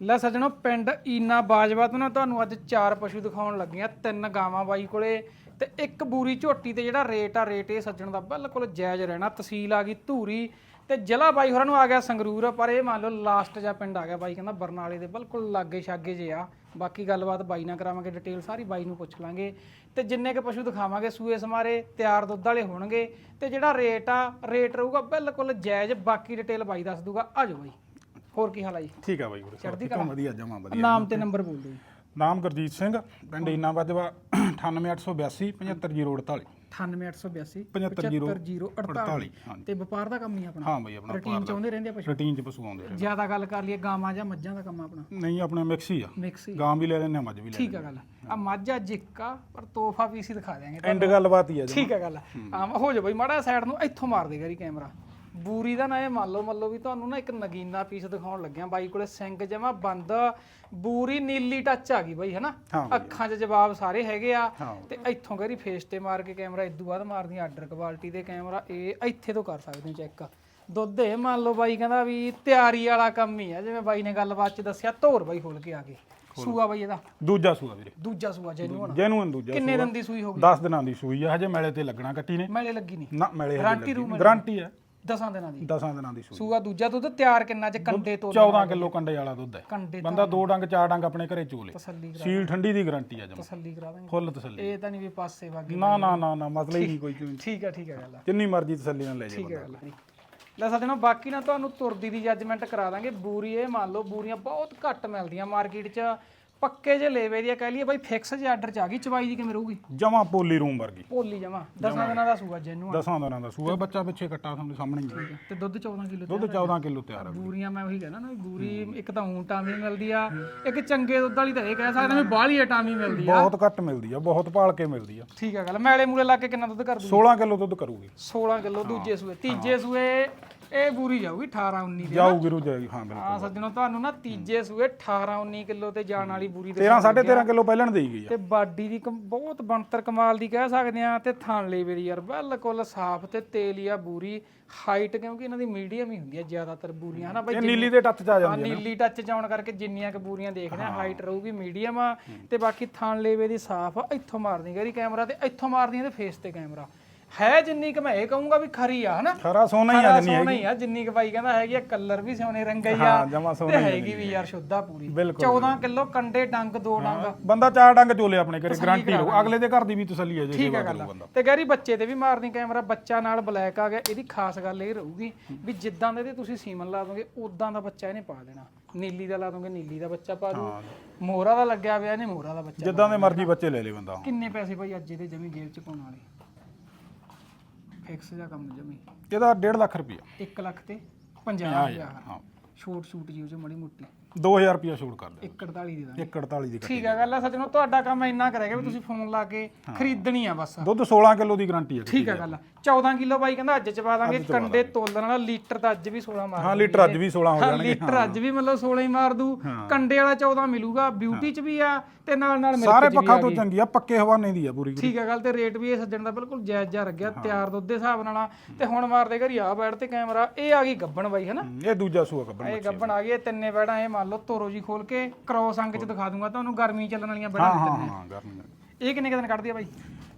ਲੈ ਸੱਜਣੋ, ਪਿੰਡ ਈਨਾ ਬਾਜਵਾ ਤੋਂ ਨਾ ਤੁਹਾਨੂੰ ਅੱਜ ਚਾਰ ਪਸ਼ੂ ਦਿਖਾਉਣ ਲੱਗੀਆਂ ਤਿੰਨ ਗਾਵਾਂ ਬਾਈ ਕੋਲੇ ਤੇ ਇੱਕ ਬੂਰੀ ਝੋਟੀ ਤੇ ਜਿਹੜਾ ਰੇਟ ਆ, ਰੇਟ ਇਹ ਸੱਜਣ ਦਾ ਬਿਲਕੁਲ ਜਾਇਜ਼ ਰਹਿਣਾ। ਤਹਿਸੀਲ ਆ ਗਈ ਧੂਰੀ ਤੇ ਜ਼ਿਲ੍ਹਾ ਬਾਈ ਹੋਰਾਂ ਨੂੰ ਆ ਗਿਆ ਸੰਗਰੂਰ, ਪਰ ਇਹ ਮੰਨ ਲਓ ਲਾਸਟ ਜਿਹਾ ਪਿੰਡ ਆ ਗਿਆ ਬਾਈ, ਕਹਿੰਦਾ ਬਰਨਾਲੇ ਦੇ ਬਿਲਕੁਲ ਲਾਗੇ ਛਾਗੇ ਜੇ ਆ। ਬਾਕੀ ਗੱਲਬਾਤ ਬਾਈ ਨਾਲ ਕਰਾਵਾਂਗੇ, ਡਿਟੇਲ ਸਾਰੀ ਬਾਈ ਨੂੰ ਪੁੱਛ ਲਾਂਗੇ। ਤੇ ਜਿੰਨੇ ਕ ਪਸ਼ੂ ਦਿਖਾਵਾਂਗੇ, ਸੂਏ ਸਮਾਰੇ, ਤਿਆਰ ਦੁੱਧ ਵਾਲੇ ਹੋਣਗੇ ਤੇ ਜਿਹੜਾ ਰੇਟ ਆ, ਰੇਟ ਰਹੂਗਾ ਬਿਲਕੁਲ ਜਾਇਜ਼, ਬਾਕੀ ਡਿਟੇਲ ਬਾਈ ਦੱਸ ਦੂਗਾ। ਆ ਜਾਓ ਬਾਈ। ਹੋਰ ਕੀ ਹਾਲ ਆ ਜੀ? ਠੀਕ ਆ ਬਾਈ ਵੀਰੇ ਚੜ੍ਹਦੀ ਆ, ਵਧੀਆ ਜਮਾ ਵਧੀਆ। ਨਾਮ ਤੇ ਨੰਬਰ ਬੋਲ ਦਿਓ ਜੀ। ਨਾਮ ਗੁਰਜੀਤ ਸਿੰਘ ਪਿੰਡ ਇਨਾ ਵਜਵਾ 98882 75048 98882 75048 75048 ਹਾਂਜੀ। ਤੇ ਵਪਾਰ ਦਾ ਕੰਮ ਹੀ ਆਪਣਾ? ਹਾਂ ਬਾਈ ਆਪਣਾ ਰੂਟੀਨ ਚ ਆਉਂਦੇ ਰਹਿੰਦੇ ਆ ਪਸ਼ੂ? ਰੂਟੀਨ ਚ ਪਸ਼ੂ ਆਉਂਦੇ ਰਹੇ ਜ਼ਿਆਦਾ ਗੱਲ ਕਰ ਲਈਏ ਗਾਵਾਂ ਜਾਂ ਮੱਝਾਂ ਦਾ ਕੰਮ ਆ ਆਪਣਾ? ਨਹੀਂ ਆਪਣਾ ਮਿਕਸ ਹੀ ਆ। ਮਿਕਸ ਹੀ ਗਾਂ ਵੀ ਲੈ ਲੈਣੇ ਮੱਝ ਵੀ ਲੈ ਠੀਕ ਆ ਗੱਲ। ਆ ਮੱਝ ਆ ਪਰ ਤੋਹਫਾ ਪੀਸ ਹੀ ਦਿਖਾ ਦਿਆਂਗੇ। ਐਂਡ ਗੱਲਬਾਤ ਹੀ ਆ ਠੀਕ ਆ ਗੱਲ। ਆ ਹੋ ਜਾ ਬਈ ਮਾੜਾ ਸਾਈਡ ਨੂੰ ਇੱਥੋਂ ਮਾਰ ਦੇ ਗਰੀ ਕੈਮਰਾ ਬੂਰੀ ਦਾ ਨਾ ਇਹ ਮੰਨ ਲਓ ਮੰਨ ਲਓ ਵੀ ਤੁਹਾਨੂੰ ਨਾ ਇੱਕ ਨਗੀਨਾ ਪੀਸ ਦਿਖਾਉਣ ਲੱਗਿਆ ਬਾਈ ਕੋਲੇ ਸਿੰਗ ਜਮਾ ਬੰਦ ਬੂਰੀ ਨੀਲੀ ਟੱਚ ਆ ਗਈ ਬਾਈ ਹੈਨਾ? ਅੱਖਾਂ 'ਚ ਜਵਾਬ ਸਾਰੇ ਹੈਗੇ ਆ। ਤੇ ਇੱਥੋਂ ਗਰੀ ਫੇਸ ਤੇ ਮਾਰ ਕੇ ਕੈਮਰਾ ਇਦੋਂ ਬਾਅਦ ਮਾਰਦੀ ਆਰਡਰ ਕੁਆਲਿਟੀ ਦੇ ਕੈਮਰਾ ਇਹ ਇੱਥੇ ਤੋਂ ਕਰ ਸਕਦੇ ਹੋ ਚੈੱਕ ਦੁੱਧ ਇਹ ਮੰਨ ਲਓ ਬਾਈ ਕਹਿੰਦਾ ਵੀ ਤਿਆਰੀ ਵਾਲਾ ਕੰਮ ਹੀ ਆ ਜਿਵੇਂ ਬਾਈ ਨੇ ਗੱਲਬਾਤ 'ਚ ਦੱਸਿਆ ਧੋਰ ਬਾਈ ਖੋਲ ਕੇ ਆ ਗਏ। ਸੂਆ ਬਾਈ ਇਹਦਾ? ਦੂਜਾ ਸੂਆ ਵੀਰੇ। ਦੂਜਾ ਸੂਆ ਜੈਨੂਨ ਜੈਨੂਨ ਦੂਜਾ ਕਿੰਨੇ ਦਿਨ ਦੀ ਸੂਈ ਹੋ ਗਈ? 10 ਦਿਨਾਂ ਦੀ ਸੂਈ ਆ ਹਜੇ ਮੈਲੇ ਤੇ ਲੱਗਣਾ ਕੱਟੀ ਨੇ। ਮੈਲੇ ਲੱਗੀ ਨਹੀਂ ਨਾ ਮੈਲੇ ਗਾਰੰਟੀ ਰੂਮ ਗਾਰੰਟੀ ਹੈ। 10 ਦਿਨਾਂ ਦੀ। 10 ਦਿਨਾਂ ਦੀ ਸੂਆ ਦੂਜਾ ਦੁੱਧ ਤਿਆਰ ਕਿੰਨਾ ਚ? ਕੰਡੇ ਤੋਂ 14 ਕਿਲੋ ਕੰਡੇ ਵਾਲਾ ਦੁੱਧ ਹੈ। ਬੰਦਾ ਦੋ ਡੰਗ ਚਾਰ ਡੰਗ ਆਪਣੇ ਘਰੇ ਚੋਲੇ। ਤਸੱਲੀ ਸੀਲ ਠੰਡੀ ਦੀ ਗਾਰੰਟੀ ਆ ਜਮਾ। ਤਸੱਲੀ ਕਰਾ ਦਾਂਗੇ ਫੁੱਲ ਤਸੱਲੀ। ਇਹ ਤਾਂ ਨਹੀਂ ਵੀ ਪਾਸੇ ਵਾਗੀ ਨਾ ਨਾ ਨਾ। ਨਾ ਮਸਲਾ ਹੀ ਨਹੀਂ ਕੋਈ ਚੀਜ਼। ਠੀਕ ਆ ਠੀਕ ਆ ਗੱਲ ਜਿੰਨੀ ਮਰਜ਼ੀ ਤਸੱਲੀ ਨਾਲ ਲੈ ਜਾਓ ਠੀਕ ਆ ਗੱਲ ਲੈ ਸਕਦੇ ਨਾ ਬਾਕੀ ਨਾ ਤੁਹਾਨੂੰ ਤੁਰਦੀ ਦੀ ਜੱਜਮੈਂਟ ਕਰਾ ਦਾਂਗੇ। ਬੂਰੀ ਇਹ ਮੰਨ ਲਓ ਬੂਰੀਆਂ ਬਹੁਤ ਘੱਟ ਮਿਲਦੀਆਂ ਮਾਰਕੀਟ 'ਚ। ਪੱਕੇ ਜੇ ਲੇਵੇ ਦੀਆਂ ਕਹਿ ਲਈਏ ਬਾਈ ਫਿਕਸ ਜੇ ਆਰਡਰ 'ਚ ਆ ਗਈ ਚਵਾਈ ਦੀ ਕਿਵੇਂ ਰਹੂਗੀ? ਜਮਾ ਪੋਲੀ ਰੂਮ ਵਰਗੀ। ਭੋਲੀ ਜਮਾ ਦਸਾਂ ਦਿਨਾਂ ਦਾ ਸੂਆ ਜੈਨੂ ਦਸਾਂ ਦਿਨਾਂ ਦਾ ਸੂਆ ਬੱਚਾ ਪਿੱਛੇ ਕੱਟਾ ਤੁਹਾਨੂੰ ਸਾਹਮਣੇ ਹੀ। ਹੈ। ਤੇ ਦੁੱਧ 14 ਕਿਲੋ ਦੁੱਧ 14 ਕਿਲੋ ਤਿਆਰ ਆ ਬੂਰੀਆਂ ਮੈਂ ਉਹੀ ਕਹਿਣਾ ਨਾ ਵੀ ਬੂਰੀ ਇੱਕ ਤਾਂ ਊਂਟਾਂ ਦੀ ਮਿਲਦੀ ਆ ਇੱਕ ਚੰਗੇ ਦੁੱਧ ਵਾਲੀ ਤਾਂ ਇਹ ਕਹਿ ਸਕਦੇ ਵੀ ਬਾਹਲੀ ਏਟਾਂ ਵੀ ਮਿਲਦੀ ਆ। ਬਹੁਤ ਘੱਟ ਮਿਲਦੀ ਆ ਬਹੁਤ ਭਾਲ ਕੇ ਮਿਲਦੀ ਆ। ਠੀਕ ਆ ਗੱਲ ਮੈਲੇ ਮੂਲੇ ਲਾ ਕੇ ਕਿੰਨਾ ਦੁੱਧ ਕਰ ਦੂ 16 ਕਿਲੋ ਦੁੱਧ ਕਰੂਗੀ। 16 ਕਿਲੋ ਦੂਜੇ ਸੂਏ ਤੀਜੇ ਸੂਏ ਇਹ ਬੂਰੀ ਜਾਊਗੀ 18 19 ਦੇ ਜਾਊਗੀ ਰੂ ਜਾਊਗੀ ਹਾਂ ਬਿਲਕੁਲ। ਹਾਂ ਸੱਜਣੋ ਤੁਹਾਨੂੰ ਨਾ ਤੀਜੇ ਸੂਏ 18 19 ਕਿਲੋ ਤੇ ਜਾਣ ਵਾਲੀ ਬੂਰੀ ਦੇ 13 13.5 ਕਿਲੋ ਪਹਿਲਣ ਦੇਈ ਗਈ ਆ। ਤੇ ਬਾਡੀ ਦੀ ਕਮ- ਬਹੁਤ ਬਣਤਰ ਕਮਾਲ ਦੀ ਕਹਿ ਸਕਦੇ ਆ ਤੇ ਥਣ ਲੇਵੇ ਦੀ ਯਾਰ ਬਿਲਕੁਲ ਸਾਫ਼ ਤੇ ਤੇਲੀਆ ਬੂਰੀ ਹਾਈਟ ਕਿਉਂਕਿ ਇਹਨਾਂ ਦੀ ਮੀਡੀਅਮ ਹੀ ਹੁੰਦੀ ਆ ਜ਼ਿਆਦਾਤਰ ਬੂਰੀਆਂ ਹਨਾ ਬਾਈ? ਇਹ ਨੀਲੀ ਦੇ ਟੱਚ ਚ ਆ ਹਾਂ ਜਾਂਦੀ ਨੀਲੀ ਟੱਚ ਚ ਆਉਣ ਕਰਕੇ ਜਿੰਨੀਆਂ ਕ ਬੂਰੀਆਂ ਦੇਖਦੇ ਆ ਹਾਈਟ ਰਹੂਗੀ ਮੀਡੀਅਮ ਆ ਤੇ ਬਾਕੀ ਥਣ ਲੇਵੇ ਦੀ ਸਾਫ਼ ਆ ਇੱਥੋਂ ਮਾਰਦੀ ਗਰੀ ਕੈਮਰਾ ਤੇ ਇੱਥੋਂ ਮਾਰਦੀ ਤੇ ਫੇਸ ਤੇ ਕੈਮਰਾ ਹੈ ਜਿੰਨੀ ਕ ਮੈਂ ਇਹ ਕਹੂੰਗਾ ਵੀ ਖਰੀ ਆ ਹਨਾ? ਖਰਾ ਸੋਨਾ ਹੀ ਆ ਜਿੰਨੀ ਸੋਹਣਾ ਹੀ ਆ ਜਿੰਨੀ ਕ ਬਾਈ ਕਹਿੰਦਾ ਹੈਗੀ ਆ ਕਲਰ ਵੀ ਸੋਨੇ ਰੰਗਾ ਹੀ ਆ। ਹਾਂ ਜਮਾ ਤੇ ਸੋਨਾ ਹੈਗੀ ਵੀ ਯਾਰ ਸ਼ੁੱਧਾ ਪੂਰੀ। ਬਿਲਕੁਲ 14 ਕਿਲੋ ਕੰਡੇ ਡੰਗ ਦੋ ਡੰਗ। ਬੰਦਾ ਚਾਰ ਡੰਗ ਚੋਲੇ ਆਪਣੇ ਘਰੇ ਗਾਰੰਟੀ ਲਓ। ਅਗਲੇ ਦੇ ਘਰ ਦੀ ਵੀ ਤਸੱਲੀ ਹੈ ਜੇ ਠੀਕ ਹੈ ਗੱਲ ਤੇ ਗੈਰੀ ਬੱਚੇ ਤੇ ਵੀ ਮਾਰਨੀ ਕੈਮਰਾ ਬੱਚਾ ਨਾਲ ਬਲੈਕ ਆ ਗਿਆ ਇਹਦੀ ਖਾਸ ਗੱਲ ਇਹ ਰਹੂਗੀ ਵੀ ਜਿੱਦਾਂ ਦੇ ਇਹਦੇ ਤੁਸੀਂ ਸੀਮਨ ਲਾ ਦੋਗੇ ਉਦਾਂ ਦਾ ਬੱਚਾ ਇਹਨੇ ਪਾ ਦੇਣਾ। ਨੀਲੀ ਦਾ ਲਾ ਦੋਗੇ ਨੀਲੀ ਦਾ ਬੱਚਾ ਪਾ ਦੂ। ਮੋਹਰਾ ਦਾ ਲੱਗਿਆ ਹੋਇਆ ਇਹਨੇ ਮੋਹਰਾ ਦਾ ਬੱਚਾ ਜਿੱਦਾਂ ਦੇ ਮਰਜ਼ੀ ਬੱਚੇ ਲੈ ਲੇ ਬੰਦਾ। ਕਿੰਨੇ ਪੈਸੇ ਭਾਈ ਅੱਜ ਇਹਦੇ ਜਮੀ ਜੇਬ ਚ ਪਾਉਣ ਵਾਲੇ? ਫਿਕਸ ਜਾਂ ਕੰਮ ਜਮੀ। ਇਹਦਾ 1.5 ਲੱਖ ਰੁਪਇਆ। 1 ਲੱਖ ਤੇ 50000 ਹਾਂ। ਛੋਟ ਛੂਟ ਜੀ ਉਹ ਚ ਮੜੀ ਮੋਟੀ। 2000 ਰੁਪਇਆ ਛੋੜ ਕਰ ਦੇ 148 ਦੇ ਦਾਂਗੇ। 148 ਦੀ ਠੀਕ ਹੈ ਗੱਲ ਆ ਸੱਜਣੋ ਤੁਹਾਡਾ ਕੰਮ ਇੰਨਾ ਕਰੇਗਾ ਵੀ ਤੁਸੀਂ ਫੋਨ ਲਾ ਕੇ ਖਰੀਦਣੀ ਆ ਬਸ। ਦੁੱਧ 16 ਕਿਲੋ ਦੀ ਗਾਰੰਟੀ ਹੈ ਠੀਕ ਹੈ ਗੱਲ 14 ਕਿਲੋ ਬਾਈ ਕਹਿੰਦਾ ਅੱਜ ਚਵਾ ਦਾਂਗੇ ਕੰਡੇ ਤੋਲਣ ਵਾਲਾ ਲੀਟਰ ਤਾਂ ਅੱਜ ਵੀ 16 ਮਾਰ ਹਾਂ ਲੀਟਰ ਅੱਜ ਵੀ 16 ਹੋ ਹਾਂ ਜਾਣਗੇ ਲੀਟਰ ਅੱਜ ਵੀ ਮਤਲਬ 16 ਹੀ ਮਾਰ ਦੂ। ਕੰਡੇ ਵਾਲਾ 14 ਮਿਲੂਗਾ ਬਿਊਟੀ ਚ ਵੀ ਆ ਤੇ ਨਾਲ ਨਾਲ ਮਿਲਕ ਸਾਰੇ ਚ ਵੀ ਪੱਖਾਂ ਆ ਤੋਂ। ਚੰਗੀ ਆ ਪੱਕੇ ਹਵਾਨੇ ਦੀ ਆ ਪੂਰੀ ਠੀਕ ਹੈ ਗੱਲ ਤੇ ਰੇਟ ਵੀ ਇਹ ਸੱਜਣ ਦਾ ਬਿਲਕੁਲ ਜਾਇਜ਼ ਜਾ ਲੱਗਿਆ ਤਿਆਰ ਦੁੱਧ ਦੇ ਹਿਸਾਬ ਨਾਲ ਆ। ਤੇ ਹੁਣ ਮਾਰਦੇ ਘਰੀ ਆ ਬੈਠ ਤੇ ਕੈਮਰਾ ਇਹ ਆ ਗਈ ਗੱਬਣ ਬਾਈ ਹਨਾ? ਇਹ ਦੂਜਾ ਸੂਆ ਕੱਢਣ ਇਹ ਗੱਬਣ ਆ ਗਈ ਇਹ ਤਿੰਨੇ ਬੈੜਾਂ ਇਹ ਮੰਨ ਲਓ ਤੋਰੋ ਜੀ ਖੋਲ ਕੇ ਕ੍ਰੋਸ ਅੰਗ ਚ ਦਿਖਾ ਦੂੰਗਾ ਤੁਹਾਨੂੰ ਗਰਮੀ ਚੱਲਣ ਵਾਲੀਆਂ ਬੈੜਾਂ ਹਾਂ ਨੇ। ਹਾਂ ਹਾਂ ਕਰਨ ਇਹ ਕਿੰਨੇ ਕੁ ਦਿਨ ਕੱਢਦੀ ਆ ਬਾਈ?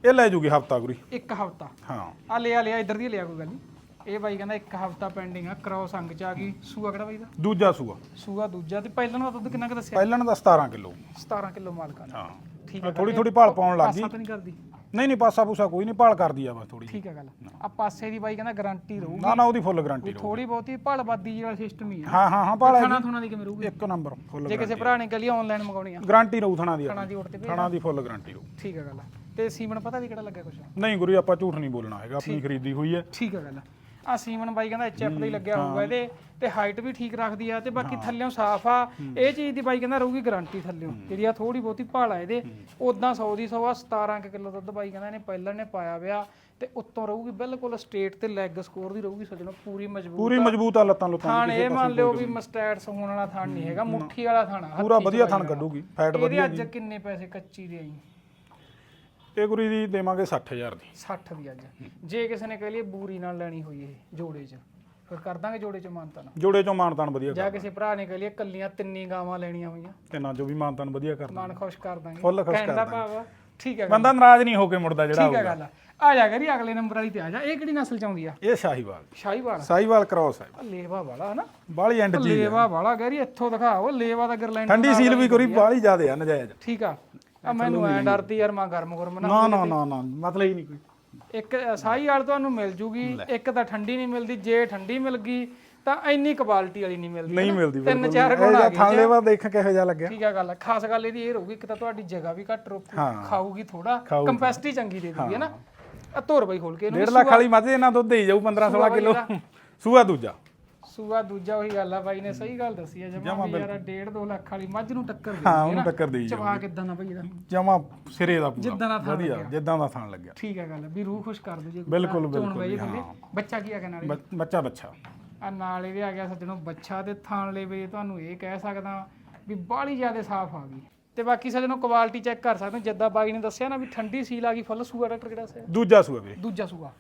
ਇਹ ਲੈ ਜੂਗੀ ਹਫਤਾ ਗੁਰੀ ਇੱਕ ਹਫਤਾ। ਹਾਂ। ਆ ਲਿਆ ਲਿਆ ਇੱਧਰ ਦੀ ਲਿਆ ਕੋਈ ਗੱਲ ਨਹੀਂ। ਇਹ ਬਾਈ ਕਹਿੰਦਾ ਇੱਕ ਹਫਤਾ ਪੈਂਡਿੰਗ ਆ ਕ੍ਰੋਸ ਅੰਗ ਚ ਆ ਗਈ। ਸੂਆ ਕਿਹੜਾ ਬਾਈ ਦਾ? ਦੂਜਾ ਸੂਆ। ਸੂਆ ਦੂਜਾ ਤੇ ਪਹਿਲਾਂ ਦਾ ਦੁੱਧ ਕਿੰਨਾ ਕੁ ਦੱਸਿਆ? ਪਹਿਲਣ ਦਾ 17 ਕਿਲੋ। 17 ਕਿਲੋ ਮਾਲਕਾਂ ਨੇ ਹਾਂ। ਠੀਕ ਹੈ ਥੋੜੀ ਥੋੜੀ ਭਾਲ ਪਾਉਣ ਲੱਗ ਗਈ। ਨਹੀਂ ਕਰਦੀ। ਨਹੀਂ ਨਹੀਂ ਪਾਸਾ ਪੂਸਾ ਕੋਈ ਨਹੀਂ ਭਾਲ ਕਰਦੀ ਆ ਬਸ ਥੋੜੀ ਠੀਕ ਹੈ ਗੱਲ। ਆ ਪਾਸੇ ਦੀ ਬਾਈ ਕਹਿੰਦਾ ਗਾਰੰਟੀ ਰਹੂ ਨਾ ਨਾ ਉਹਦੀ ਫੁੱਲ ਗਾਰੰਟੀ ਲਓ ਥੋੜੀ ਬਹੁਤੀ ਭਲਬਾਦੀ ਜਿਹੜਾ ਸਿਸਟਮ ਹੀ ਆ ਹਾਂ ਹਾਂ ਹਾਂ ਭਾਲ ਖਾਣਾ ਥੁਣਾ ਦੀ ਕਿਵੇਂ ਰਹੂਗੀ? ਇੱਕ ਨੰਬਰ ਫੁੱਲ ਜੇ ਕਿਸੇ ਭਰਾ ਨੇ ਕਹਲੀ ਆਨਲਾਈਨ ਮੰਗਾਉਣੀ ਆ। ਗਾਰੰਟੀ ਰਹੂ ਥਣਾ ਦੀ ਖਾਣਾ ਦੀ ਉੱਡ ਤੇ ਭੇਜ- ਥਣਾ ਦੀ। ਫੁੱਲ ਗਾਰੰਟੀ ਰਹੂ। ਠੀਕ ਹੈ ਗੱਲ। ਤੇ ਸੀਮਨ ਪਤਾ ਵੀ ਕਿਹੜਾ ਲੱਗਾ ਕੁਛ? ਨਹੀਂ ਗੁਰੂ ਆਪਾਂ ਝੂਠ ਨਹੀਂ ਬੋਲਣਾ ਹੈਗਾ। ਆਪਣੀ ਖਰੀਦੀ ਹੋਈ ਹੈ। ਠੀਕ ਹੈ ਗੱਲ। ਆ ਸੀਮਨ ਬਾਈ ਕਹਿੰਦਾ ਐਚਐਫ ਦਾ ਹੀ ਲੱਗਿਆ ਹੋਊਗਾ ਇਹਦੇ ਤੇ ਹਾਈਟ ਵੀ ਠੀਕ ਰੱਖਦੀ ਆ ਤੇ ਬਾਕੀ ਥੱਲਿਓਂ ਸਾਫ਼ ਆ। ਇਹ ਚੀਜ਼ ਦੀ ਬਾਈ ਕਹਿੰਦਾ ਰਹੂਗੀ ਗਾਰੰਟੀ ਥੱਲਿਓਂ। ਜਿਹੜੀ ਆ ਥੋੜੀ ਬਹੁਤੀ ਭਾਲ ਆ ਇਹਦੇ। ਉਦਾਂ 100 ਦੀ 100 ਆ 17 ਕੁ ਕਿਲੋ ਦੁੱਧ ਬਾਈ ਕਹਿੰਦਾ ਇਹਨੇ ਪਹਿਲਾਂ ਨੇ ਪਾਇਆ ਵਿਆ ਤੇ ਉੱਤੋਂ ਰਹੂਗੀ ਬਿਲਕੁਲ ਸਟੇਟ ਤੇ ਲੈਗ ਸਕੋਰ ਦੀ ਰਹੂਗੀ ਸੱਜਣੋ ਪੂਰੀ ਮਜ਼ਬੂਤ ਪੂਰੀ ਮਜ਼ਬੂਤ ਆ ਲੱਤਾਂ ਲੁੱਤਾਂ ਥਾਣ ਇਹ ਮੰਨ ਲਿਓ ਵੀ ਮਸਟੈਟਸ ਹੋਣ ਵਾਲਾ ਥਾਣ ਨਹੀਂ ਹੈਗਾ ਮੁੱਠੀ ਵਾਲਾ ਥਾਣਾ ਪੂਰਾ ਵਧੀਆ ਥਣ ਕੱਢੂਗੀ ਫੈਟ ਇਹਦੇ ਅੱਜ ਕਿੰਨੇ ਪੈਸੇ ਕੱਚੀ ਦੇ ਆਈ? ਇਹ ਗੁਰੀ ਦੀ ਦੇਵਾਂਗੇ 60000 ਦੀ। 60 ਦੀ ਅੱਜ। ਜੇ ਕਿਸੇ ਨੇ ਕਹਿ ਲਈ ਬੂਰੀ ਨਾਲ ਲੈਣੀ ਹੋਈ ਇਹ ਜੋੜੇ 'ਚ ਫਿਰ ਕਰ ਦਾਂਗੇ ਜੋੜੇ ਚ ਮਾਨਤਾਨ? ਜੋੜੇ ਚੋਂ ਮਾਨਤਾਨ ਵਧੀਆ ਜਾਂ ਕਿਸੇ ਭਰਾ ਨੇ ਕਹ ਲਿਆ ਕੱਲੀਆਂ ਤਿੰਨੀ ਗਾਵਾਂ ਲੈਣੀਆਂ ਹੋਈਆਂ। ਤੇ ਨਾ ਜੋ ਵੀ ਮਾਨਤਾਨ ਵਧੀਆ ਕਰਦਾ ਮਨ ਖੁਸ਼ ਕਰ ਦਾਂਗੇ। ਫੁੱਲ ਖੁਸ਼ ਕਹਿਣ ਕਰ ਦਾ। ਭਾਵ ਆ, ਠੀਕ ਹੈ ਬੰਦਾ ਨਾਰਾਜ਼ ਨਹੀਂ ਹੋ ਕੇ ਮੁੜਦਾ ਜਿਹੜਾ ਠੀਕ ਹੈ ਗੱਲ ਆ। ਜਾ ਕਰੀ ਅਗਲੇ ਨੰਬਰ ਵਾਲੀ ਤੇ ਆ ਜਾ। ਇਹ ਕਿਹੜੀ ਨਸਲ ਚ ਆਉਂਦੀ ਆ? ਇਹ ਸ਼ਾਹੀਵਾਲ। ਸ਼ਾਹੀਵਾਲ? ਸ਼ਾਹੀਵਾਲ ਕ੍ਰੋਸ ਹੈ ਲੇਵਾ ਵਾਲਾ ਹਨਾ? ਬਾਲੀ ਐਂਡ ਜੀ ਲੇਵਾ ਵਾਲਾ ਗੈਰੀ ਇੱਥੋਂ ਦਿਖਾ ਉਹ ਲੇਵਾ ਦਾ ਗਰਲੈਂਡ ਠੰਡੀ ਸੀਲ ਵੀ ਕਰੀ ਬਾਲੀ ਜ਼ਿਆਦੇ ਆ ਨਜਾਇਜ਼। ਠੀਕ ਆ। ਆ ਮੈਨੂੰ ਐ ਡਰਦੀ ਯਾਰ ਮੈਂ ਗਰਮ ਗਰਮ ਨਾ ਨਾ ਨਾ ਨਾ ਨਾ ਮਤਲਬ ਹੀ ਨਹੀਂ ਕੋਈ। ਇੱਕ ਸਾਈ ਵਾਲ ਤੁਹਾਨੂੰ ਮਿਲ ਜੂਗੀ ਇੱਕ ਤਾਂ ਠੰਡੀ ਨਹੀਂ ਮਿਲਦੀ ਜੇ ਠੰਡੀ ਮਿਲ ਗਈ ਤਾਂ ਇੰਨੀ ਕੁਆਲਿਟੀ ਵਾਲੀ ਨਹੀਂ ਮਿਲਦੀ ਨਹੀਂ? ਮਿਲਦੀ ਤਿੰਨ ਚਾਰ ਗੁਣ ਆ ਗਏ ਥਾਲੇ ਵਾ ਦੇਖ ਕਿਹੋ ਜਿਹਾ ਲੱਗਿਆ। ਠੀਕ ਆ ਗੱਲ ਆ। ਖਾਸ ਗੱਲ ਇਹਦੀ ਇਹ ਰਹੂਗੀ ਇੱਕ ਤਾਂ ਤੁਹਾਡੀ ਜਗ੍ਹਾ ਵੀ ਘੱਟ ਰੋਕੂ। ਖਾਊਗੀ ਥੋੜਾ। ਕੰਪੈਸਿਟੀ ਚੰਗੀ ਦੇ ਦੂਗੀ ਹੈ। ਨਾ ਆ ਧੁਰ ਬਈ ਖੋਲ ਕੇ ਇਹਨੂੰ 1.5 ਲੱਖ ਵਾਲੀ ਮੱਝ ਇਹਨਾਂ ਦੁੱਧ ਦੇਈ ਜਾਊ 15 16 ਕਿਲੋ। ਸੂਆ ਦੂਜਾ। ਸੂਆ ਦੂਜਾ ਉਹੀ ਗੱਲ ਆ ਬਾਈ ਨੇ ਸਹੀ ਗੱਲ ਦੱਸੀ ਆ ਜਮਾ ਵੀ ਯਾਰ 1.5 2 ਲੱਖ ਵਾਲੀ ਮੱਝ ਨੂੰ ਟੱਕਰ ਦੇ ਹਾਂ ਉਹਨੂੰ ਟੱਕਰ ਦੇਈ ਚਵਾ ਕਿਦਾਂ ਦਾ ਬਈ ਇਹਦਾ? ਜਮਾ ਸਿਰੇ ਦਾ ਪੂਰਾ। ਜਿੱਦਾਂ ਦਾ ਥਾਂ ਵਧੀਆ ਜਿੱਦਾਂ ਦਾ ਥਾਣ ਲੱਗਿਆ। ਠੀਕ ਆ ਗੱਲ ਵੀ ਰੂਹ ਖੁਸ਼ ਕਰ ਦੂ ਜੇ ਬਿਲਕੁਲ, ਬਿਲਕੁਲ ਹਾਂ। ਬੱਚਾ ਕੀ ਆ ਗਿਆ ਨਾਲੇ? ਬੱਚਾ ਬੱਚਾ। ਆ ਨਾਲ ਇਹਦੇ ਆ ਗਿਆ ਸੱਜਣੋ ਬੱਚਾ ਤੇ ਥਾਣ ਲੈ ਵੇ ਤੁਹਾਨੂੰ ਇਹ ਕਹਿ ਸਕਦਾ ਵੀ ਬਾਹਲੀ ਜ਼ਿਆਦਾ ਸਾਫ਼ ਆ ਗਈ। ਤੇ ਬਾਕੀ ਸੱਜਣੋ ਕੁਆਲਿਟੀ ਚੈੱਕ ਕਰ ਸਕਦੇ ਹੋ। ਜਿੱਦਾਂ ਬਾਈ ਨੇ ਦੱਸਿਆ ਨਾ ਵੀ ਠੰਡੀ ਸੀਲ ਆ ਗਈ ਫੁੱਲ ਸੂਆ ਡਾਕਟਰ ਕਿਹੜਾ ਸੀ ਦੂਜਾ ਸੂਆ ਵੀ। ਦੂਜਾ ਸੂਆ।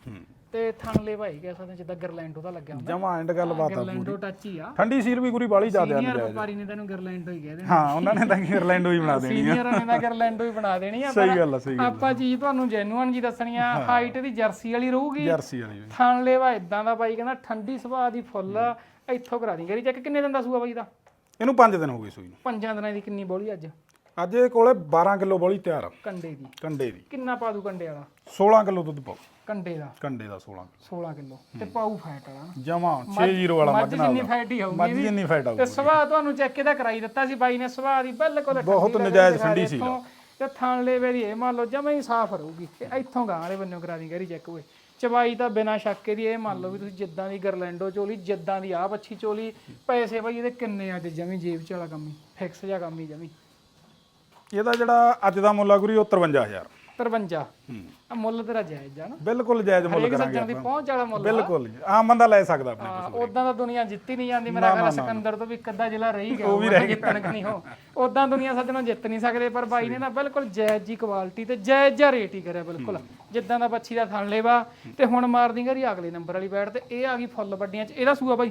ਤੇ ਥਣ ਲੈ ਭਾਈ ਕਹਿ ਸਕਦੇ ਹੋ ਜਿੱਦਾਂ ਗਰਲੈਂਡੋ ਦਾ ਲੱਗਿਆ ਹੁੰਦਾ। ਜਮਾ ਐਂਡ ਗੱਲ ਬਾਤ ਆ ਗਰਲੈਂਡੋ ਟੱਚ ਹੀ ਆ। ਠੰਡੀ ਸੀਲ ਵੀ ਗੁਰੀ ਬਾਲੀ ਜ਼ਿਆਦਾ ਸੀਨੀਅਰ ਵਪਾਰੀ ਨੇ ਤੈਨੂੰ ਗਰਲੈਂਡੋ ਹੀ ਕਹਿ ਦੇਣਾ ਹਾਂ ਉਹਨਾਂ ਨੇ ਤਾਂ ਗਰਲੈਂਡੋ ਹੀ ਬਣਾ ਦੇਣੀ ਸੀਨੀਅਰ ਨੇ ਤਾਂ ਗਰਲੈਂਡੋ ਹੀ ਬਣਾ ਦੇਣੀ ਆ ਸਹੀ ਪਰ ਗੱਲ ਆ ਸਹੀ ਗੱਲ ਆਪਾਂ ਚੀਜ਼ ਤੁਹਾਨੂੰ ਜੈਨੂਅਨ ਜੀ ਦੱਸਣੀ ਆ ਹਾਈਟ ਦੀ ਜਰਸੀ ਵਾਲੀ ਰਹੂਗੀ। ਜਰਸੀ ਵਾਲੀ ਵੀ। ਥਣ ਲੈਵਾ ਇਦਾਂ ਦਾ ਬਾਈ ਕਹਿੰਦਾ ਠੰਡੀ ਸੁਭਾਅ ਦੀ ਫੁੱਲ ਆ, ਇੱਥੋਂ ਕਰਾ ਦੀ ਗਰੀ ਚੈੱਕ ਕਿੰਨੇ ਦਿਨ ਦਾ ਸੂਆ ਬਾਈ ਦਾ? ਇਹਨੂੰ 5 ਦਿਨ ਹੋ ਗਏ ਸੂਈ ਨੂੰ। ਪੰਜਾਂ ਦਿਨਾਂ ਦੀ ਕਿੰਨੀ ਬੋਲੀ ਅੱਜ? ਅੱਜ ਇਹ ਕੋਲੇ 12 ਕਿਲੋ ਬੋਲੀ ਤਿਆਰ ਆ। ਕੰਡੇ ਦੀ। ਕੰਡੇ ਦੀ। ਕਿੰਨਾ ਪਾ ਦੂ ਕੰਡੇ ਵਾਲਾ? 16 ਕਿਲੋ ਦੁੱਧ ਪਾਓ। ਕੰਡੇ ਦਾ। ਕੰਡੇ ਦਾ 16 16 ਕਿਲੋ। ਤੇ ਪਾਊ ਫੈਟ ਵਾਲਾ ਨਾ। ਜਮਾ 60 ਵਾਲਾ ਮੱਝ ਜਿੰਨੀ ਫੈਟ ਹੀ ਹੋਊਗੀ ਮੱਝ ਜਿੰਨੀ ਫਾਇਦਾ ਤੇ ਸੁਭਾਅ ਤੁਹਾਨੂੰ ਚੈੱਕ ਇਹਦਾ ਕਰਾਈ ਦਿੱਤਾ ਸੀ ਬਾਈ ਨੇ। ਸੁਭਾਅ ਦੀ ਬਿਲਕੁਲ ਬਹੁਤ ਨਜਾਇਜ਼ ਠੰਡੀ ਸੀ ਤੇ ਥਣ ਲੈਵੇ ਦੀ ਇਹ ਮੰਨ ਲਓ ਜਮਾ ਹੀ ਸਾਫ਼ ਰਹੂਗੀ। ਤੇ ਇੱਥੋਂ ਗਾਂ ਵਾਲੇ ਬੰਨਿਓ ਕਰਾ ਦੀ ਗਰੀ ਚੈੱਕ ਹੋਏ। ਚਵਾਈ ਤਾਂ ਬਿਨਾ ਸ਼ੱਕ ਦੀ ਇਹ ਮੰਨ ਲਓ ਵੀ ਤੁਸੀਂ ਜਿੱਦਾਂ ਦੀ ਗਰਲੈਂਡੋ ਚੋਲੀ ਜਿੱਦਾਂ ਦੀ ਆਹ ਬੱਚੀ ਚੋਲੀ। ਪੈਸੇ ਬਾਈ ਇਹਦੇ ਕਿੰਨੇ ਅੱਜ ਜਮੀ ਜੇਬ ਚ ਵਾਲਾ ਕੰਮ ਫਿਕਸ ਜਿਹਾ ਕੰਮ ਹੀ ਜਮੀ। ਇਹਦਾ ਜਿਹੜਾ ਅੱਜ ਦਾ ਮੁੱਲ ਆ ਗੁਰੀ ਉਹ 53000 53 ਹੂੰ ਆ ਮੁੱਲ ਤੇਰਾ ਜਾਇਜ਼ ਆ ਨਾ। ਬਿਲਕੁਲ ਜਾਇਜ਼ ਮੁੱਲ ਹਰੇਕ ਕਰਾਂਗੇ ਸੱਜਣ ਦੀ ਪਹੁੰਚ ਵਾਲਾ ਮੁੱਲ ਬਿਲਕੁਲ ਜੀ। ਆਮ ਬੰਦਾ ਲੈ ਸਕਦਾ ਆਪਣੇ ਕੋਲ ਉਦਾਂ ਤਾਂ ਦੁਨੀਆ ਜਿੱਤੀ ਨਹੀਂ ਜਾਂਦੀ। ਮੇਰਾ ਖਿਆਲ ਸਿਕੰਦਰ ਤੋਂ ਵੀ ਕੱਦਾ ਜ਼ਿਲ੍ਹਾ ਰਹੀ ਗਿਆ। ਉਹ ਵੀ ਰਹਿ ਜਿੱਤਣ ਕਿ ਨਹੀਂ ਹੋ ਉਦਾਂ ਦੁਨੀਆ ਸੱਜਣੋਂ ਜਿੱਤ ਨਹੀਂ ਸਕਦੇ ਪਰ ਬਾਈ ਨੇ ਨਾ ਬਿਲਕੁਲ ਜਾਇਜ਼ ਜੀ ਕੁਆਲਿਟੀ ਤੇ ਜਾਇਜ਼ ਜਿਹਾ ਰੇਟ ਹੀ ਕਰਿਆ ਬਿਲਕੁਲ। ਜਿੱਦਾਂ ਦਾ ਬੱਚੀ ਦਾ ਥਣ ਲੇਵਾ ਤੇ ਹੁਣ ਮਾਰ ਦੀ ਘਰੀ ਅਗਲੇ ਨੰਬਰ ਵਾਲੀ ਬੈਠ ਤੇ ਇਹ ਆ ਗਈ ਫੁੱਲ ਵੱਡੀਆਂ ਚ। ਇਹਦਾ ਸੂਆ ਬਾਈ?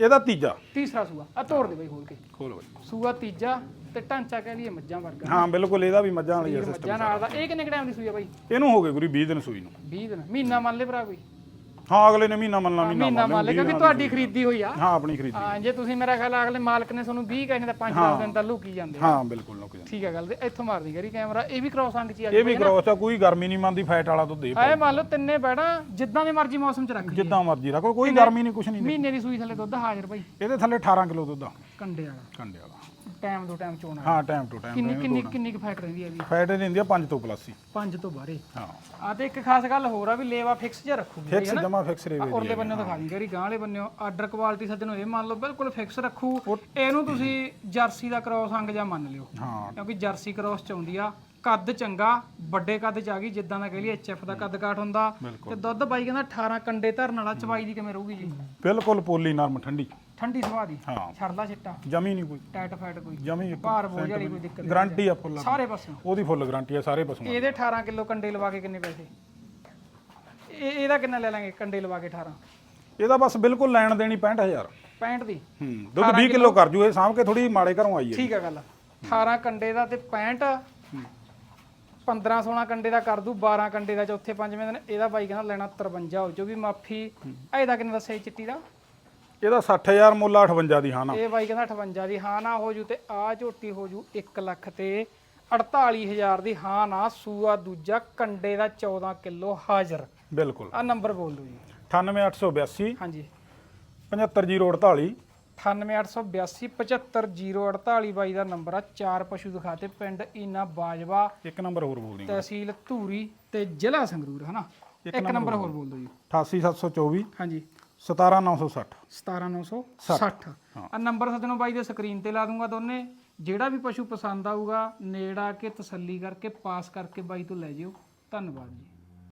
ਇਹਦਾ ਤੀਜਾ। ਤੀਸਰਾ ਸੂਆ। ਆ ਤੋੜ ਦੇ ਬਾਈ ਖੋਲ ਕੇ। ਖੋਲ ਬਾਈ। ਸੂਆ ਤੀਜਾ। ਤੇ ਢਾਂਚਾ ਕਹਿ ਲਈਏ ਮੱਝਾਂ ਵਰਗਾ। ਹਾਂ ਬਿਲਕੁਲ ਇਹਦਾ ਵੀ ਮੱਝਾਂ ਵਾਲੀ ਆ ਸਿਸਟਮ ਮੱਝਾਂ ਨਾਲ ਦਾ। ਇਹ ਕਿੰਨੇ ਟਾਈਮ ਦੀ ਸੂਈ ਆ ਬਾਈ? ਇਹਨੂੰ ਹੋ ਗਏ ਗੁਰੀ 20 ਦਿਨ ਸੂਈ ਨੂੰ। 20 ਦਿਨ। ਮਹੀਨਾ ਮੰਨ ਲੈ ਭਰਾ ਕੋਈ? ਹਾਂ ਅਗਲੇ ਨੇ ਮਹੀਨਾ ਮੰਨਣਾ ਮਹੀਨਾ ਮਹੀਨਾ ਮੰਨ ਲੈ ਕਿਉਂਕਿ ਤੁਹਾਡੀ ਖਰੀਦੀ ਹੋਈ ਆ। ਹਾਂ ਆਪਣੀ ਖਰੀਦੀ ਹਾਂ ਜੇ ਤੁਸੀਂ ਮੇਰਾ ਖਿਆਲ ਅਗਲੇ ਮਾਲਕ ਨੇ ਤੁਹਾਨੂੰ 20 ਕਹਿੰਦੇ ਤਾਂ 5-10 ਦਿਨ ਤਾਂ ਲੁਕੀ ਜਾਂਦੇ। ਹਾਂ ਬਿਲਕੁਲ ਲੁਕ ਜਾਂਦਾ ਠੀਕ ਹੈ ਗੱਲ ਤੇ ਇੱਥੋਂ ਮਾਰਦੀ ਗਰੀ ਕੈਮਰਾ। ਇਹ ਵੀ ਕ੍ਰੋਸ ਅੰਗ ਚ ਆ ਇਹ ਵੀ ਕ੍ਰੋਸ ਆ ਕੋਈ ਗਰਮੀ ਨਹੀਂ ਮੰਨਦੀ ਫੈਟ ਵਾਲਾ ਦੁੱਧ ਇਹ ਆਏ ਮੰਨ ਲਓ ਤਿੰਨੇ ਬੈੜਾ ਜਿੱਦਾਂ ਦੇ ਮਰਜ਼ੀ ਮੌਸਮ ਚ ਰੱਖ ਲਈ ਜਿੱਦਾਂ ਮਰਜ਼ੀ ਰੱਖੋ ਕੋਈ ਗਰਮੀ ਨਹੀਂ ਕੁਛ ਨਹੀਂ। ਮਹੀਨੇ ਦੀ ਸੂਈ ਥੱਲੇ ਦੁੱਧ ਹਾਜ਼ਰ ਭਾਈ ਇਹਦੇ ਥੱਲੇ 18 ਕਿਲੋ ਦੁੱਧ ਆ। ਕੰਡੇ ਵਾਲਾ। ਕੰਡੇ ਵਾਲਾ। ਟਾਈਮ ਤੋਂ ਟਾਈਮ ਚੋਣਾ ਹਾਂ ਟਾਈਮ ਟੂ ਟਾਈਮ ਕਿੰਨੀ ਕਿੰਨੀ ਕਿੰਨੀ ਕੁ ਫੈਟ ਰਹਿੰਦੀ ਹੈ ਵੀ ਫੈਟ ਇਹਦੀ ਹੁੰਦੀ ਆ 5 ਤੋਂ ਪਲੱਸ ਹੀ। ਪੰਜ ਤੋਂ ਬਾਹਰੇ? ਹਾਂ। ਆ ਤੇ ਇੱਕ ਖਾਸ ਗੱਲ ਹੋਰ ਆ ਵੀ ਲੇਵਾ ਫਿਕਸ ਜਿਹਾ ਰੱਖੂਗੀ ਫਿਕਸ ਜਮਾ ਫਿਕਸ ਰੇਵੇ ਉਰਲੇ ਬੰਨੇ ਦਿਖਾ ਦੀ ਗਰੀ ਗਾਂ ਵਾਲੇ ਬੰਨਿਓ ਆਰਡਰ ਕੁਆਲਿਟੀ ਸੱਜਣੋ ਇਹ ਮੰਨ ਲਓ ਬਿਲਕੁਲ ਫਿਕਸ ਰੱਖੂ। ਇਹਨੂੰ ਤੁਸੀਂ ਜਰਸੀ ਦਾ ਕ੍ਰੋਸ ਅੰਗ ਜਾਂ ਮੰਨ ਲਿਓ। ਹਾਂ। ਕਿਉਂਕਿ ਜਰਸੀ ਕ੍ਰੋਸ ਚ ਆਉਂਦੀ ਆ। ਕੱਦ ਚੰਗਾ ਵੱਡੇ ਕੱਦ ਚ ਆ ਗਈ ਜਿੱਦਾਂ ਦਾ ਕਹਿ ਲਈ ਐਚਐਫ ਦਾ ਕੱਦ ਕਾਠ ਹੁੰਦਾ। ਤੇ ਦੁੱਧ ਬਾਈ ਕਹਿੰਦਾ 18 ਕੰਡੇ ਧਰਨ ਵਾਲਾ ਚਵਾਈ ਦੀ ਕਿਵੇਂ ਰਹੂਗੀ ਜੀ? ਬਿਲਕੁਲ ਪੋਲੀ ਨਰਮ ਠੰਡੀ। ਠੰਡੀ ਸੁਭਾਅ ਦੀ ਹਾਂ। ਛੱਡਦਾ ਛਿੱਟਾ। ਜਮੀ ਨਹੀਂ ਕੋਈ। ਟਾਈਟ ਫੈਟ ਕੋਈ। ਜਮੀ ਇੱਕ ਭਾਰ ਬੋਝ ਵਾਲੀ ਕੋਈ ਦਿੱਕਤ ਗਾਰੰਟੀ ਆ ਫੁੱਲ ਸਾਰੇ ਪਾਸਿਓਂ। ਉਹਦੀ ਫੁੱਲ ਗਾਰੰਟੀ ਆ ਸਾਰੇ ਪਸ਼ੂਆਂ ਇਹਦੇ 18 ਕਿਲੋ ਕੰਡੇ ਲਵਾ ਕੇ ਕਿੰਨੇ ਪੈਸੇ? ਇਹ ਇਹਦਾ ਕਿੰਨਾ ਲੈ ਲਾਂਗੇ ਕੰਡੇ ਲਵਾ ਕੇ 18 ਦੀ। ਇਹਦਾ ਬਸ ਬਿਲਕੁਲ ਲੈਣ ਦੇਣੀ 65000 65 ਦੀ? ਹੂੰ ਦੁੱਧ 20 ਕਿਲੋ ਕਰ ਜੂ ਇਹ ਸਾਂਭ ਕੇ ਥੋੜੀ ਮਾੜੇ ਘਰੋਂ ਆਈ ਹੈ ਠੀਕ ਆ ਗੱਲ। 18 ਕੰਡੇ ਦਾ ਤੇ 65 15 16 ਕੰਡੇ ਦਾ ਕਰ ਦੂ 12 ਕੰਡੇ ਦਾ ਚੌਥੇ ਪੰਜਵੇਂ ਦਿਨ ਇਹਦਾ ਬਾਈ ਕਹਿੰਦਾ ਲੈਣਾ 53 ਹੋ ਜੋ ਵੀ ਮਾਫੀ। ਇਹਦਾ ਕਿੰਨਾ ਦੱਸਿਆ ਜੀ ਚਿੱਟੀ ਦਾ? ਇਹਦਾ 60000 ਮੁੱਲ 58 ਦੀ ਹਾਂ ਨਾ। ਇਹ ਬਾਈ ਕਹਿੰਦਾ 58 ਦੀ ਹਾਂ ਨਾ ਹੋ ਜੂ ਤੇ ਆ ਝੋਟੀ ਹੋ ਜੂ 1 ਲੱਖ ਤੇ 48000 ਦੀ ਹਾਂ ਨਾ ਸੂਆ ਦੂਜਾ ਕੰਡੇ ਦਾ 14 ਕਿਲੋ ਹਾਜ਼ਰ। ਬਿਲਕੁਲ। ਆ ਨੰਬਰ ਬੋਲ ਦਿਓ ਜੀ। 98882 ਹਾਂਜੀ। 75048 98882 75048 ਬਾਈ ਦਾ ਨੰਬਰ ਆ। ਚਾਰ ਪਸ਼ੂ ਦਿਖਾਤੇ ਪਿੰਡ ਈਨਾ ਬਾਜਵਾ ਇੱਕ ਨੰਬਰ ਹੋਰ ਬੋਲਦੀ ਤਹਿਸੀਲ ਧੂਰੀ ਤੇ ਜ਼ਿਲ੍ਹਾ ਸੰਗਰੂਰ ਹਨਾ? ਇੱਕ ਨੰਬਰ ਹੋਰ ਬੋਲ ਦਿਓ ਜੀ। 88724 ਹਾਂਜੀ 17960 17960 ਆ ਨੰਬਰ ਸੱਜਣੋ ਬਾਈ ਦੇ ਸਕਰੀਨ ਤੇ ਲਾ ਦੂੰਗਾ ਦੋਨੇ। ਜਿਹੜਾ ਵੀ ਪਸ਼ੂ ਪਸੰਦ ਆਊਗਾ ਨੇੜਾ ਕੇ ਤਸੱਲੀ ਕਰਕੇ ਪਾਸ ਕਰਕੇ ਬਾਈ ਤੋਂ ਲੈ ਜਿਓ। ਧੰਨਵਾਦ ਜੀ।